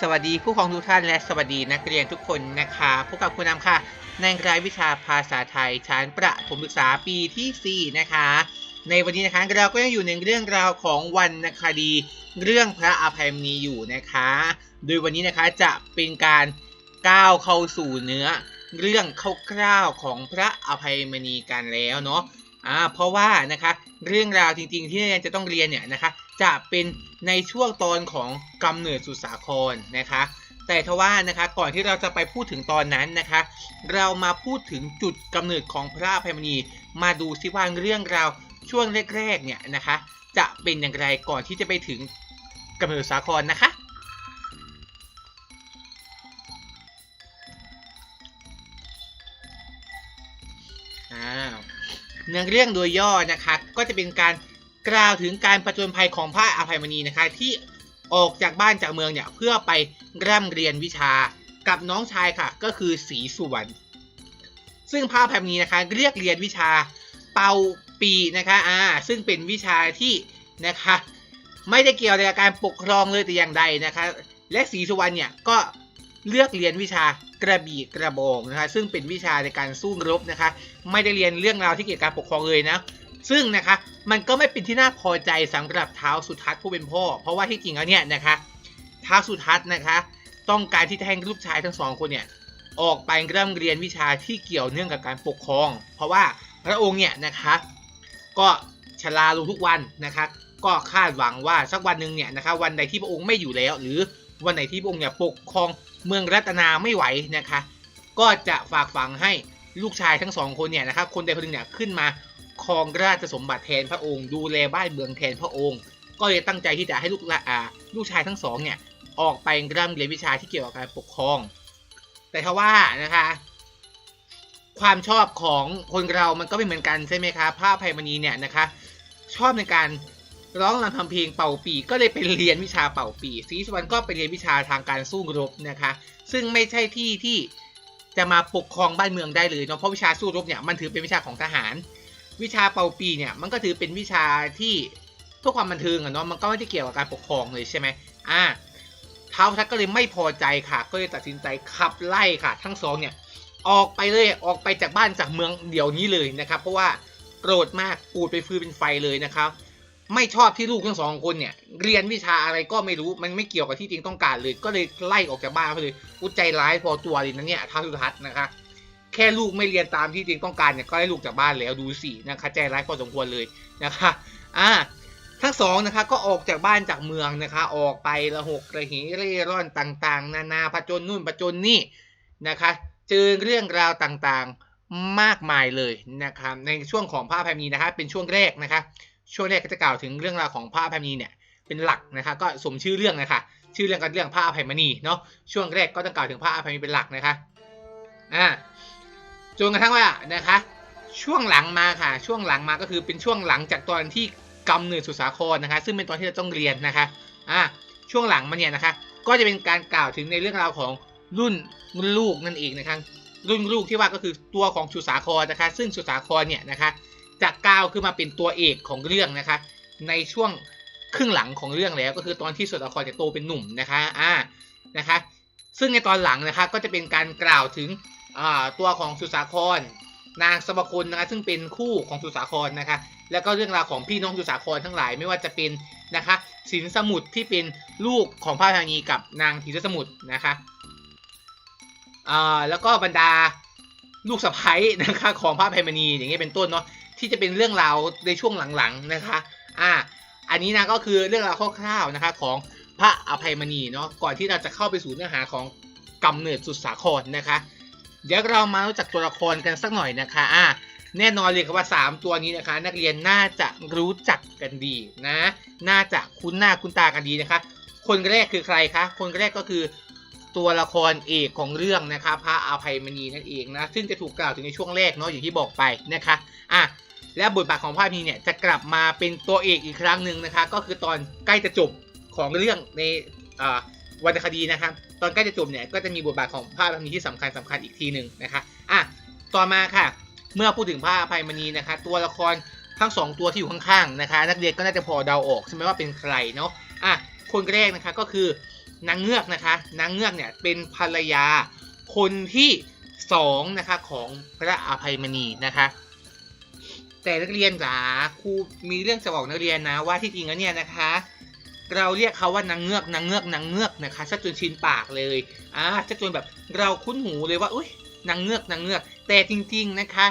สวัสดีผู้ปกครองทุกท่านและสวัสดีนักเรียนทุกคนนะคะพบกับคุณนำค่ะ ในรายวิชาภาษาไทยชั้นประถมศึกษาปีทีสี่ 4 นะคะ ในวันนี้นะคะเราก็ยังอยู่ในเรื่องราวของวรรณคดี เรื่องพระอภัยมณีอยู่นะคะ โดยวันนี้นะคะจะเป็นการก้าวเข้าสู่เนื้อ เรื่องคร่าวๆของพระอภัยมณีกันแล้วเนาะ อ่าเพราะว่านะคะเรื่องราวจริงๆ ที่นักเรียนจะต้องเรียนเนี่ยนะคะจะเป็นในช่วงตอนของกำเนิดสุสาครนะคะแต่ทว่านะคะก่อนที่เราจะไปพูดถึงตอนนั้นนะคะ เรามาพูดถึงจุดกำเนิดของพระอภัยมณีมาดูซิว่าเรื่องราวช่วงแรกๆเนี่ยนะคะ จะเป็นอย่างไรก่อนที่จะไปถึงกำเนิดสุสาครนะคะ อ้าว เนื้อเรื่องโดยย่อนะคะ ก็จะเป็นการกล่าวถึงการประจนภัยของพระอภัยมณีนะคะ ที่ออกจากบ้านจากเมืองเนี่ยเพื่อไปร่ำเรียนวิชากับน้องชายค่ะ ก็คือศรีสุวรรณซึ่งพระอภัยมณีนะคะ เรียกเรียนวิชาเป่าปีนะคะอ่าซึ่งเป็นวิชาที่นะคะไม่ได้เกี่ยวกับการปกครองเลยแต่อย่างใดนะคะ และศรีสุวรรณเนี่ยก็เลือกเรียนวิชากระบี่กระบองนะคะ ซึ่งเป็นวิชาในการสู้รบนะคะ ไม่ได้เรียนเรื่องราวที่เกี่ยวกับการปกครองเลยนะ ซึ่งนะคะมันก็ไม่เป็นที่น่าพอใจสำหรับเท้าวสุทัศน์ผู้เป็นพ่อ เพราะว่าที่จริงแล้วเนี่ยนะคะเท้าวสุทัศน์นะคะ ต้องการที่จะให้ลูกชายทั้งสองคนเนี่ยออกไปเริ่มเรียนวิชาที่เกี่ยวเนื่องกับการปกครอง เพราะว่าพระองค์เนี่ยนะคะก็ชราลงทุกวันนะคะก็คาดหวังว่าสักวันหนึ่งเนี่ยนะคะวันใดที่พระองค์ไม่อยู่แล้ว หรือวันไหนที่พระองค์เนี่ยปกครองเมืองรัตนาไม่ไหวนะคะ ก็จะฝากฝังให้ ลูกชายทั้งสองคนเนี่ยนะครับคนใดคนหนึ่งเนี่ยขึ้นมาครองราชสมบัติแทนพระองค์ ดูแลบ้านเมืองแทนพระองค์ ก็เลยตั้งใจที่จะให้ลูกละอ่าลูกชายทั้งสองเนี่ยออกไปร่ำเรียนวิชาที่เกี่ยวกับการปกครอง แต่ทว่านะคะความชอบของคนเรามันก็ไม่เหมือนกันใช่ไหมคะพระภัยมณีเนี่ยนะคะ ชอบในการร้องรำทำเพลงเป่าปีก็เลยไปเรียนวิชาเป่าปีศรีสุวรรณก็ไปเรียนวิชาทางการสู้รบนะคะ ซึ่งไม่ใช่ที่ที่ จะมาปกครองบ้านเมืองได้เลยเนาะเพราะวิชาสู้รบเนี่ยมันถือเป็นวิชาของทหาร วิชาเป่าปีเนี่ยมันก็ถือเป็นวิชาที่เพื่อความบันเทิงอะเนาะมันก็ไม่ได้เกี่ยวกับการปกครองเลยใช่ไหมอ่าท้าวทัศก็เลยไม่พอใจค่ะ ก็เลยตัดสินใจขับไล่ค่ะ ทั้งสองเนี่ยออกไปเลยออกไปจากบ้านจากเมืองเดี๋ยวนี้เลยนะครับ เพราะว่าโกรธมากปูดไปฟืนเป็นไฟเลยนะครับ ไม่ชอบที่ลูกทั้งสองคนเนี่ย เรียนวิชาอะไรก็ไม่รู้มันไม่เกี่ยวกับที่จริงต้องการเลย ก็เลยไล่ออกจากบ้านไปเลยอุยใจร้ายพอตัวเลยนะเนี่ยท้าสุทัศน์นะคะแค่ลูกไม่เรียนตามที่จริงต้องการเนี่ยก็ได้ลูกจากบ้านแล้วดูสินะคะใจร้ายพอสมควรเลยนะคะอ่าทั้งสองนะคะก็ออกจากบ้านจากเมืองนะคะ ออกไประหกระหีเร่ร่อนต่าง ๆ นานาผจญนู่นผจญนี่นะคะ เจอเรื่องราวต่างๆมากมายเลยนะครับในช่วงของพระอภัยมณีนะคะเป็นช่วงแรกนะคะ ช่วงแรกก็จะกล่าวถึงเรื่องราวของพระอภัยมณีเนี่ยเป็นหลักนะคะก็สมชื่อเรื่องนะคะชื่อเรื่องกันเรื่องพระอภัยมณีเนาะช่วงแรกก็ต้องกล่าวถึงพระอภัยมณีเป็นหลักนะคะอ่าจนกระทั่งว่านะคะช่วงหลังมาค่ะ ช่วงหลังมาก็คือเป็นช่วงหลังจากตอนที่กำเนิดสุสาครนะคะ ซึ่งเป็นตอนที่เราต้องเรียนนะคะอ่าช่วงหลังมาเนี่ยนะคะ ก็จะเป็นการกล่าวถึงในเรื่องราวของรุ่นรุ่นลูกนั่นเองนะคะรุ่นลูกที่ว่าก็คือตัวของสุสาครนะคะ ซึ่งสุสาครเนี่ยนะคะ จะก้าวขึ้นมาเป็นตัวเอกของเรื่องนะคะ ในช่วงครึ่งหลังของเรื่องแล้วก็คือตอนที่สุสาครจะโตเป็นหนุ่มนะคะอ่านะคะ ซึ่งในตอนหลังนะคะก็จะเป็นการกล่าวถึงตัวของสุสาคร นางสมคุณนะคะซึ่งเป็นคู่ของสุสาครนะคะ แล้วก็เรื่องราวของพี่น้องสุสาครทั้งหลายไม่ว่าจะเป็นนะคะสินสมุทรที่เป็นลูกของพระธานีกับนางธีรสมุทรนะคะอ่าแล้วก็บรรดาลูกสะใภ้นะคะของพระอภัยมณีอย่างเงี้ยเป็นต้นเนาะ ที่จะเป็นเรื่องราวในช่วงหลังๆนะคะ อ่า อันนี้นะก็คือเรื่องราวคร่าวๆนะคะของพระอภัยมณีเนาะ ก่อนที่เราจะเข้าไปสู่เนื้อหาของกำเนิดสุดสาครนะคะ เดี๋ยวเรามารู้จักตัวละครกันสักหน่อยนะคะ อ่า แน่นอนเลยครับว่า 3 ตัวนี้นะคะ นักเรียนน่าจะรู้จักกันดีนะ น่าจะคุ้นหน้าคุ้นตากันดีนะคะ คนแรกคือใครคะ คนแรกก็คือตัวละครเอกของเรื่องนะคะพระอภัยมณีนั่นเองนะ ซึ่งจะถูกกล่าวถึงในช่วงแรกเนาะอย่างที่บอกไปนะคะ อะ และบทบาทของพระอภัยมณีเนี่ยจะกลับมาเป็นตัวเอกอีกครั้งหนึ่งนะคะ ก็คือตอนใกล้จะจบของเรื่องในวรรณคดีนะครับ ตอนใกล้จะจบเนี่ยก็จะมีบทบาทของพระอภัยมณีที่สำคัญสำคัญอีกทีหนึ่งนะคะอะต่อมาค่ะ เมื่อพูดถึงพระอภัยมณีนะคะ ตัวละครทั้งสองตัวที่อยู่ข้างๆนะคะ นักเรียนก็น่าจะพอเดาออกใช่ไหมว่าเป็นใครเนาะอะคนแรกนะคะก็คือนางเงือกนะคะนางเงือกเนี่ยเป็นภรรยาคนที่สองนะคะของพระอภัยมณีนะคะ แต่นักเรียนจ๋าครูมีเรื่องจะบอกนักเรียนนะว่าที่จริงแล้วเนี่ยนะคะ เราเรียกเขาว่านางเงือกนางเงือกนางเงือกนะคะซะจนชินปากเลยอ่าซะจนแบบเราคุ้นหูเลยว่าอุ้ยนางเงือกนางเงือก แต่จริง ๆนะคะ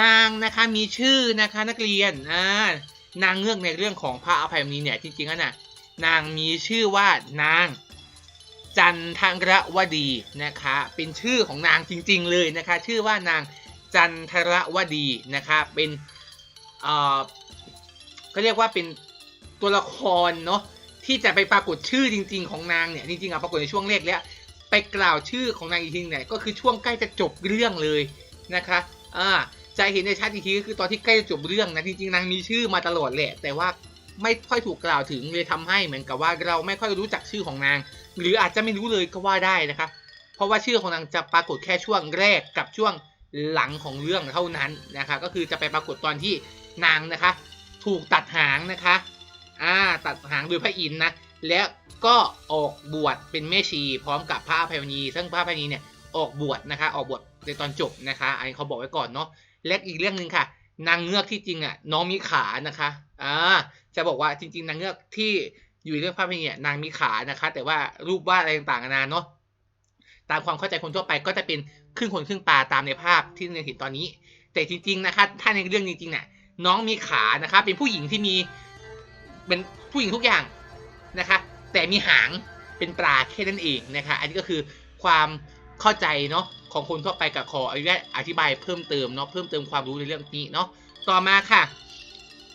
นางนะคะมีชื่อนะคะนักเรียนอ่านางเงือกในเรื่องของพระอภัยมณีเนี่ยจริงๆแล้วน่ะนางมีชื่อว่านางจันทรวดีนะคะ เป็นชื่อของนางจริง ๆ เลยนะคะ ชื่อว่านางจันทรวดีนะคะ เป็น อ่อก็เรียกว่าเป็นตัวละครเนาะที่จะไปปรากฏชื่อจริง ๆ ของนางเนี่ยจริงๆอะปรากฏในช่วงแรกแล้วไปกล่าวชื่อของนางอีกทีเนี่ยก็คือช่วงใกล้จะจบเรื่องเลยนะคะอ่าจะเห็นในชัดอีกทีก็คือตอนที่ใกล้จะจบเรื่องนะจริงๆนางมีชื่อมาตลอดแหละ แต่ว่าไม่ค่อยถูกกล่าวถึงเลยทำให้เหมือนกับว่าเราไม่ค่อยรู้จักชื่อของนาง หรืออาจจะไม่รู้เลยก็ว่าได้นะคะ เพราะว่าชื่อของนางจะปรากฏแค่ช่วงแรกกับช่วงหลังของเรื่องเท่านั้นนะคะ ก็คือจะไปปรากฏตอนที่ นางนะคะ ถูกตัดหางนะคะอ่าตัดหางโดยพระอินทร์นะแล้วก็ออกบวชเป็นแม่ชีพร้อมกับพระอภัยมณีซึ่งพระอภัยมณีเนี่ยออกบวชนะคะ ออกบวชในตอนจบนะคะ อันนี้เขาบอกไว้ก่อนเนาะและอีกเรื่องหนึ่งค่ะ นางเงือกที่จริงอะน้องมีขานะคะอ่าจะบอกว่าจริง ๆ นางเงือกที่อยู่ในเรื่องพระอภัยมณีเนี่ยนางมีขานะคะ แต่ว่ารูปวาดอะไรต่างๆนานาเนาะตามความเข้าใจคนทั่วไปก็จะเป็นครึ่งคนครึ่งปลาตามในภาพที่เราเห็นตอนนี้ แต่จริง ๆนะคะ ถ้าในเรื่องจริงๆเนี่ย น้องมีขานะคะเป็นผู้หญิงที่มีเป็นผู้หญิงทุกอย่างนะคะ แต่มีหางเป็นปลาแค่นั้นเองนะคะ อันนี้ก็คือความเข้าใจเนาะของคนทั่วไปกับขออนุญาตอธิบายเพิ่มเติมเนาะเพิ่มเติมความรู้ในเรื่องนี้เนาะต่อมาค่ะ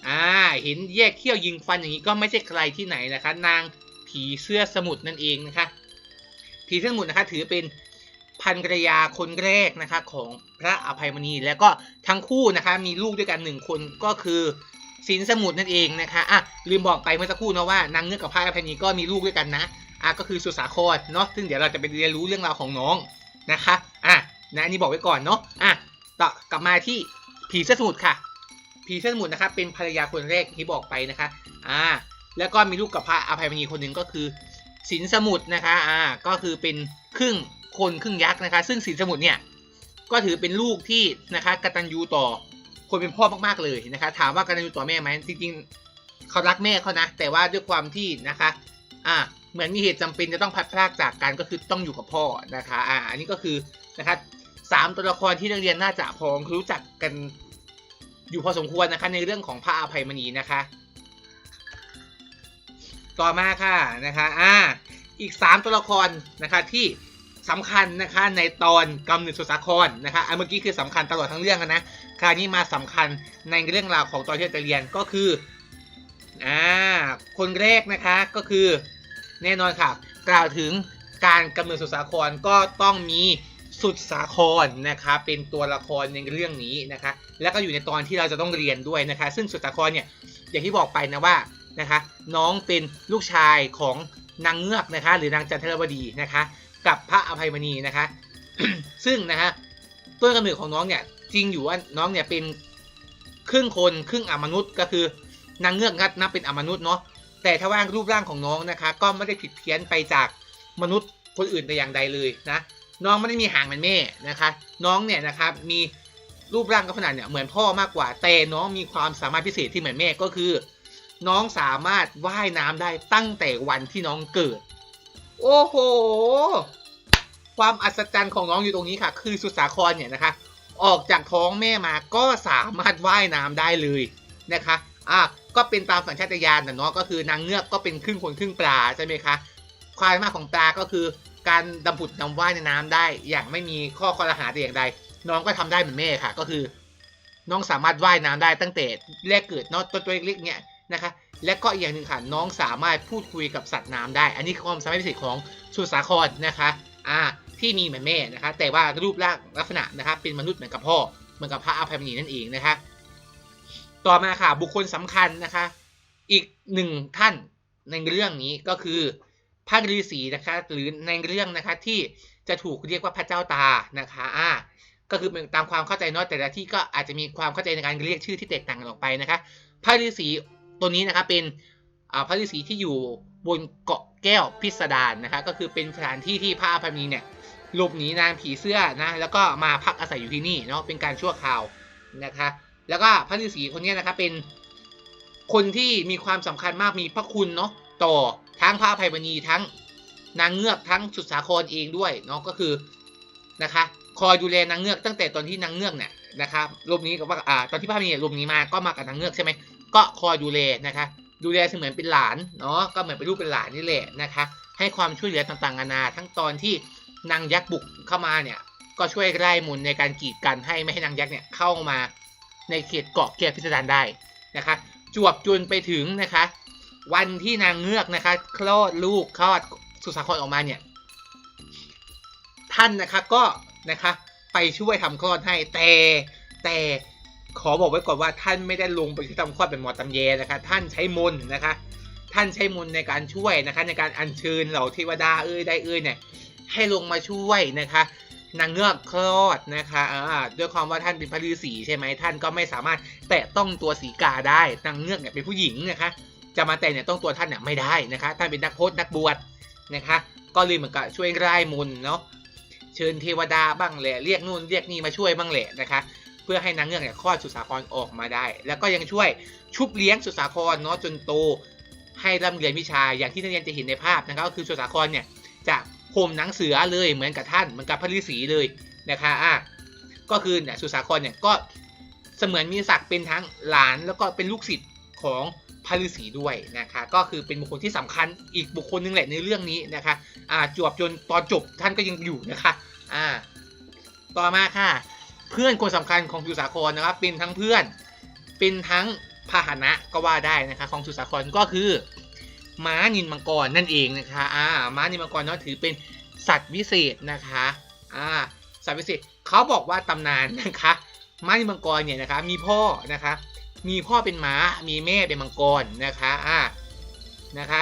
อ่าเห็นแยกเขี้ยวยิงฟันอย่างนี้ก็ไม่ใช่ใครที่ไหนนะคะ นางผีเสื้อสมุทรนั่นเองนะคะผีเสื้อสมุทรนะคะถือเป็น พันกรยาคนแรกนะคะของพระอภัยมณีแล้วก็ทั้งคู่นะคะมีลูกด้วยกันหนึ่งคนก็คือสินสมุทรนั่นเองนะคะอะลืมบอกไปเมื่อสักครู่นะว่านางเงือกกับพระอภัยมณีก็มีลูกด้วยกันนะอะก็คือสุสาครเนาะซึ่งเดี๋ยวเราจะไปเรียนรู้เรื่องราวของน้องนะคะอะนะอันนี้บอกไว้ก่อนเนาะอะต่อกลับมาที่ผีเสื้อสมุทรค่ะ ผีเสื้อสมุทรนะคะเป็นภรรยาคนแรกที่บอกไปนะคะอ่าแล้วก็มีลูกกับพระอภัยมณีคนหนึ่งก็คือสินสมุทรนะคะอ่าก็คือเป็นครึ่ง คนครึ่งยักษ์นะคะ ซึ่งสินสมุทรเนี่ยก็ถือเป็นลูกที่นะคะกตัญญูต่อคนเป็นพ่อมากๆเลยนะคะถามว่ากตัญญูต่อแม่ไหมจริงๆเขารักแม่เขานะ แต่ว่าด้วยความที่นะคะอ่าเหมือนมีเหตุจำเป็นจะต้องพัดพรากจากกันก็คือต้องอยู่กับพ่อนะคะอ่าอันนี้ก็คือนะคะสามตัวละครที่นักเรียนน่าจะพอรู้จักกันอยู่พอสมควรนะคะในเรื่องของพระอภัยมณีนะคะ ต่อมาค่ะนะคะอ่าอีก 3 ตัวละครนะคะที่ สำคัญนะคะในตอนกำเนิดสุสาครนะคะอันเมื่อกี้คือสำคัญตลอดทั้งเรื่องนะคราวนี้มาสำคัญในเรื่องราวของตอนที่เราจะเรียนก็คืออ่าคนแรกนะคะก็คือแน่นอนค่ะ กล่าวถึงการกำเนิดสุสาครก็ต้องมีสุดสาครนะคะเป็นตัวละครในเรื่องนี้นะคะ แล้วก็อยู่ในตอนที่เราจะต้องเรียนด้วยนะคะ ซึ่งสุดสาครเนี่ยอย่างที่บอกไปนะว่านะคะ น้องเป็นลูกชายของนางเงือกนะคะ หรือนางจันทรวดีนะคะ กับพระอภัยมณีนะคะ ซึ่งนะฮะต้นกำเนิดของน้องเนี่ยจริงอยู่ว่าน้องเนี่ยเป็นครึ่งคนครึ่งอมนุษย์ก็คือนางเงือกนับนับเป็นอมนุษย์เนาะแต่ถ้าว่ารูปร่างของน้องนะคะ ก็ไม่ได้ผิดเพี้ยนไปจากมนุษย์คนอื่นแต่อย่างใดเลยนะน้องไม่ได้มีหางเหมือนแม่นะคะ น้องเนี่ยนะครับมีรูปร่างก็ขนาดเนี่ยเหมือนพ่อมากกว่า แต่น้องมีความสามารถพิเศษที่เหมือนแม่ก็คือ น้องสามารถว่ายน้ำได้ตั้งแต่วันที่น้องเกิด โอ้โห ความอัศจรรย์ของน้องอยู่ตรงนี้ค่ะ คือสุสาครเนี่ยนะคะ ออกจากท้องแม่มาก็สามารถว่ายน้ำได้เลยนะคะ อะ ก็เป็นตามสัญชาตญาณนะเนาะ ก็คือนางเงือกก็เป็นครึ่งคนครึ่งปลาใช่ไหมคะ ความสามารถของปลาก็คือการดำผุดดำว่ายในน้ำได้ อย่างไม่มีข้อข้อรหาแต่อย่างใด น้องก็ทำได้เหมือนแม่ค่ะ ก็คือ น้องสามารถว่ายน้ำได้ตั้งแต่แรกเกิดเนาะตัวตัวเล็กๆเนี่ยนะคะ และก็อีกอย่างหนึ่งค่ะน้องสามารถพูดคุยกับสัตว์น้ำได้ อันนี้คือความสามารถพิเศษของสุสาครนะคะอ่าที่มีเหมือนแม่นะคะ แต่ว่ารูปร่างลักษณะนะคะ เป็นมนุษย์เหมือนกับพ่อเหมือนกับพระอภัยมณีนั่นเองนะคะ ต่อมาค่ะบุคคลสำคัญนะคะ อีกหนึ่งท่านในเรื่องนี้ก็คือพระฤาษีนะคะ หรือในเรื่องนะคะที่จะถูกเรียกว่าพระเจ้าตานะคะอ่าก็คือตามความเข้าใจเนาะแต่ละที่ก็อาจจะมีความเข้าใจในการเรียกชื่อที่แตกต่างกันออกไปนะคะพระฤาษี ตัวนี้นะคะเป็นพระฤาษีที่อยู่บนเกาะแก้วพิสดารนะคะก็คือเป็นสถานที่ที่พระอภัยมณีเนี่ยหลบหนีนางผีเสื้อนะแล้วก็มาพักอาศัยอยู่ที่นี่เนาะเป็นการชั่วคราวนะคะแล้วก็พระฤาษีคนนี้นะคะเป็นคนที่มีความสำคัญมากมีพระคุณเนาะต่อทั้งพระอภัยมณีทั้งนางเงือกทั้งสุดสาครเองด้วยเนาะก็คือนะคะคอยดูแลนางเงือกตั้งแต่ตอนที่นางเงือกเนี่ยนะครับหลบหนีกับว่าอ่าตอนที่พระอภัยมณีหลบหนีมาก็มากับนางเงือกใช่ไหม ก็คอยดูแลนะคะ ดูแลเสมือนเป็นหลานเนาะก็เหมือนเป็นลูกเป็นหลานนี่แหละนะคะ ให้ความช่วยเหลือต่างๆนานา ทั้งตอนที่นางยักษ์บุกเข้ามาเนี่ยก็ช่วยไล่มุนในการกีดกันให้ไม่ให้นางยักษ์เนี่ยเข้ามาในเขตเกาะแก้วพิสดารได้นะคะ จวบจนไปถึงนะคะ วันที่นางเงือกนะคะคลอดลูกคลอดสุสาครออกมาเนี่ยท่านนะคะก็นะคะไปช่วยทำคลอดให้แต่แต่ ขอบอกไว้ก่อนว่าท่านไม่ได้ลงไปที่ทำคลอดเป็นหมอตำแยนะคะ ท่านใช้มนนะคะ ท่านใช้มนในการช่วยนะคะ ในการอัญเชิญเหล่าเทวดาเอ้ยได้เอ้ยเนี่ยให้ลงมาช่วยนะคะนางเงือกคลอดนะคะอ่าด้วยความว่าท่านเป็นพระฤาษีใช่ไหมท่านก็ไม่สามารถแตะต้องตัวสีกาได้นางเงือกเนี่ยเป็นผู้หญิงนะคะ จะมาแตะเนี่ยต้องตัวท่านเนี่ยไม่ได้นะคะ ท่านเป็นนักพจน์นักบวชนะคะ ก็เลยเหมือนกับช่วยร่มนเนาะเชิญเทวดาบ้างแหละเรียกนู่นเรียกนี่มาช่วยบ้างแหละนะคะ เพื่อให้นางเงือกเนี่ยคลอดสุสาครออกมาได้ แล้วก็ยังช่วยชุบเลี้ยงสุสาครเนาะจนโตให้ร่ำเรียนวิชาอย่างที่นักเรียนจะเห็นในภาพนะครับก็คือสุสาครเนี่ยจะห่มหนังเสือเลยเหมือนกับท่านเหมือนกับพระฤาษีเลยนะคะอะก็คือเนี่ยสุสาครเนี่ยก็เสมือนมีศักดิ์เป็นทั้งหลานแล้วก็เป็นลูกศิษย์ของพระฤาษีด้วยนะคะก็คือเป็นบุคคลที่สำคัญอีกบุคคลหนึงแหละในเรื่องนี้นะคะอ่าจวบจนตอนจบท่านก็ยังอยู่นะคะอ่าต่อมาค่ะ เพื่อนคนสำคัญของสุสาครนะครับเป็นทั้งเพื่อน เป็นทั้งพาหนะก็ว่าได้นะคะของสุสาครก็คือม้านินมังกรนั่นเองนะคะอ่าม้านินมังกรเนาะถือเป็นสัตว์วิเศษนะคะอ่าสัตว์วิเศษเขาบอกว่าตำนานนะคะม้านินมังกรเนี่ยนะคะมีพ่อนะคะ มีพ่อเป็นม้ามีแม่เป็นมังกรนะคะอ่านะคะ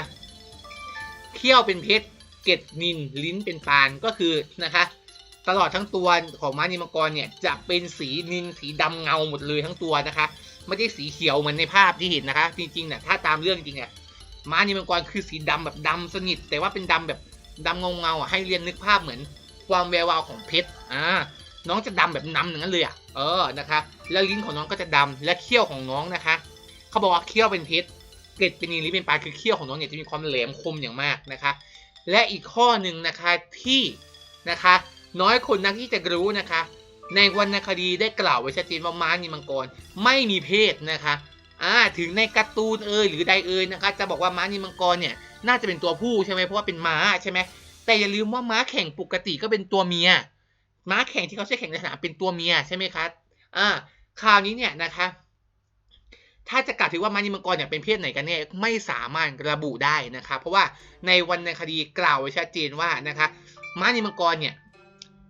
เขี้ยวเป็นเพชรเกล็ดนินลิ้นเป็นปานก็คือนะคะ ตลอดทั้งตัวของม้านิมังกรเนี่ยจะเป็นสีนินสีดำเงาหมดเลยทั้งตัวนะคะไม่ได้สีเขียวเหมือนในภาพที่เห็นนะคะ จริงๆเนี่ยถ้าตามเรื่องจริงเนี่ยม้านิมังกรคือสีดำแบบดำสนิท แต่ว่าเป็นดำแบบดำเงาเงาอะให้เรียนนึกภาพเหมือนความแวววาวของเพชรอ่าน้องจะดำแบบน้ำอย่างนั้นเลยอะเออนะคะแล้วลิ้นของน้องก็จะดำและเขี้ยวของน้องนะคะ เขาบอกว่าเขี้ยวเป็นเพชรเกล็ดเป็นนินลิ้นเป็นปลาคือเขี้ยวของน้องเนี่ยจะมีความแหลมคมอย่างมากนะคะ และอีกข้อหนึ่งนะคะที่นะคะ น้อยคนนักที่จะรู้นะคะ ในวรรณคดีได้กล่าวไว้ชัดเจนว่าม้านิมังกรไม่มีเพศนะคะอ่าถึงในการ์ตูนเอยหรือใดเอยนะคะ จะบอกว่าม้านิมังกรเนี่ยน่าจะเป็นตัวผู้ใช่ไหมเพราะว่าเป็นม้าใช่ไหมแต่อย่าลืมว่าม้าแข่งปกติก็เป็นตัวเมีย ม้าแข่งที่เขาใช้แข่งในสนามเป็นตัวเมียใช่ไหมคะอ่าคราวนี้เนี่ยนะคะ ถ้าจะกล่าวถึงว่าม้านิมังกรเนี่ยเป็นเพศไหนกันแน่ไม่สามารถระบุได้นะคะ เพราะว่าในวรรณคดีกล่าวไว้ชัดเจนว่านะคะม้านิมังกรเนี่ย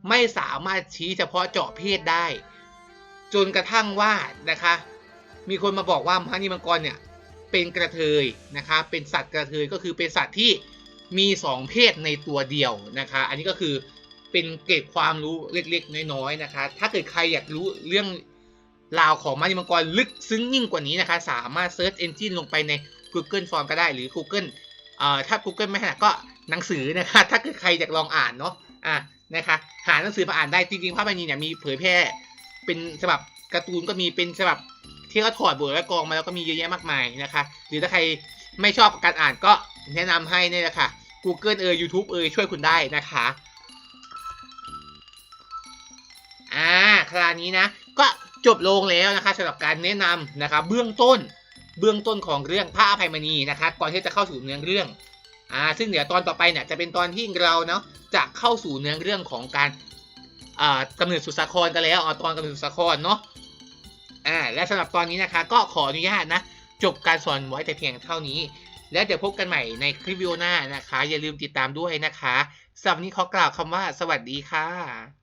ไม่สามารถชี้เฉพาะเจาะเพศได้ จนกระทั่งว่านะคะ มีคนมาบอกว่าม้านิมังกรเนี่ยเป็นกระเทยนะคะเป็นสัตว์กระเทยก็คือเป็นสัตว์ที่มีสองเพศในตัวเดียวนะคะ อันนี้ก็คือเป็นเกร็ดความรู้เล็กๆ น้อยๆนะคะ ถ้าเกิดใครอยากรู้เรื่องราวของม้านิมังกรลึกซึ้งยิ่งกว่านี้นะคะ สามารถเซิร์ชเอนจินลงไปใน Google Form ก็ได้หรือ Google เอ่อถ้า Google ไม่ถนัดก็หนังสือนะคะ ถ้าเกิดใครอยากลองอ่านเนาะอะ นะคะ หาหนังสือมาอ่านได้จริงๆภาพบันนีเนี่ยมีเผยแพร่เป็นฉบับการ์ตูนก็มีเป็นฉบับที่เขาถอดบทและกองมาแล้วก็มีเยอะแยะมากมายนะคะ หรือถ้าใครไม่ชอบการอ่านก็แนะนำให้นี่แหละค่ะ Google เอ่ย YouTube เอ่ยช่วยคุณได้นะคะอ่าคราวนี้นะ ก็จบลงแล้วนะคะสำหรับการแนะนำนะคะ เบื้องต้นเบื้องต้นของเรื่องพระอภัยมณีนะคะ ก่อนที่จะเข้าสู่เนื้อเรื่อง อ่าซึ่งเดี๋ยวตอนต่อไปเนี่ยจะเป็นตอนที่เราเนาะจะเข้าสู่เนื้อเรื่องของการอ่ากำเนิดสุสาครกันแล้วเอาตอนกำเนิดสุสาครเนาะอ่าและสำหรับตอนนี้นะคะ ก็ขออนุญาตนะจบการสอนไว้แต่เพียงเท่านี้ แล้วเดี๋ยวพบกันใหม่ในคลิปวิดีโอหน้านะคะ อย่าลืมติดตามด้วยนะคะสำหรับนนี้ขอกล่าวคำว่าสวัสดีค่ะ